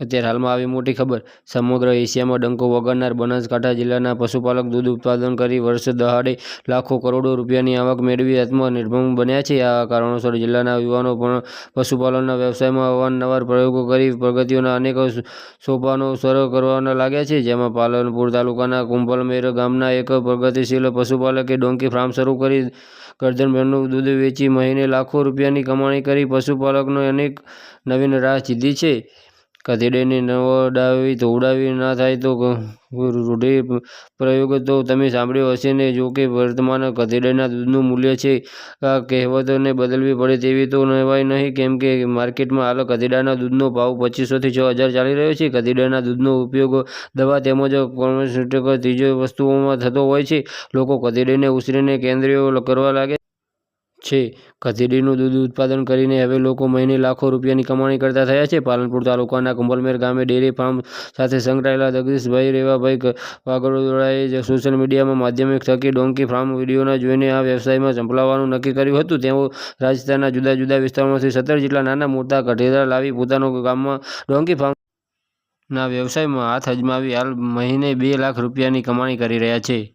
અત્યારે હાલમાં આવી મોટી ખબર. સમગ્ર એશિયામાં ડંકો વગાડનાર બનાસકાંઠા જિલ્લાના પશુપાલક દૂધ ઉત્પાદન કરી વર્ષ દહાડે લાખો કરોડો રૂપિયાની આવક મેળવી આત્મનિર્ભર બન્યા છે. આ કારણોસર જિલ્લાના યુવાનો પણ પશુપાલનના વ્યવસાયમાં અવારનવાર પ્રયોગો કરી પ્રગતિઓના અનેક સોપાનો સર કરવાના લાગ્યા છે. જેમાં પાલનપુર તાલુકાના કુંભલમેર ગામના એક પ્રગતિશીલ પશુપાલકે ડોંકી ફાર્મ શરૂ કરી ગરદનભરનું દૂધ વેચી મહિને લાખો રૂપિયાની કમાણી કરી પશુપાલકનો અનેક નવીન રાહ ચીંધી છે. ગધેડીને નવડાવી ધોવડાવી ના થાય તો રૂઢિ પ્રયોગ તો તમે સાંભળ્યો હશે ને? જો કે વર્તમાન ગધેડીના દૂધનું મૂલ્ય છે, આ કહેવતોને બદલવી પડે તેવી તો નવાઈ નહીં. કેમ કે માર્કેટમાં હાલ ગધેડાના દૂધનો ભાવ પચીસોથી છ હજાર ચાલી રહ્યો છે. ગધેડાના દૂધનો ઉપયોગ દવા તેમજ ફાર્માસ્યુટિકલ ત્રીજો વસ્તુઓમાં થતો હોય છે. લોકો ગધેડીને ઉછરીને કેન્દ્રિય કરવા લાગ્યા છે. ગધેડીનું દૂધ ઉત્પાદન કરીને હવે લોકો મહિને લાખો રૂપિયાની કમાણી કરતા થયા છે. પાલનપુર તાલુકાના કુંભલમેર ગામે ડેરી ફાર્મ સાથે સંકળાયેલા જગદીશભાઈ રેવાભાઈ વાઘડોળાએ સોશિયલ મીડિયામાં માધ્યમિક થકી ડોંકી ફાર્મ વિડીયોના જોઈને આ વ્યવસાયમાં ઝંપલાવવાનું નક્કી કર્યું હતું. તેઓ રાજસ્થાનના જુદા જુદા વિસ્તારોમાંથી સત્તર જેટલા નાના મોટા ગધેડા લાવી પોતાનો ગામમાં ડોંકી ફાર્મ ના વ્યવસાયમાં હાથ અજમાવી હાલ મહિને બે લાખ રૂપિયાની કમાણી કરી રહ્યા છે.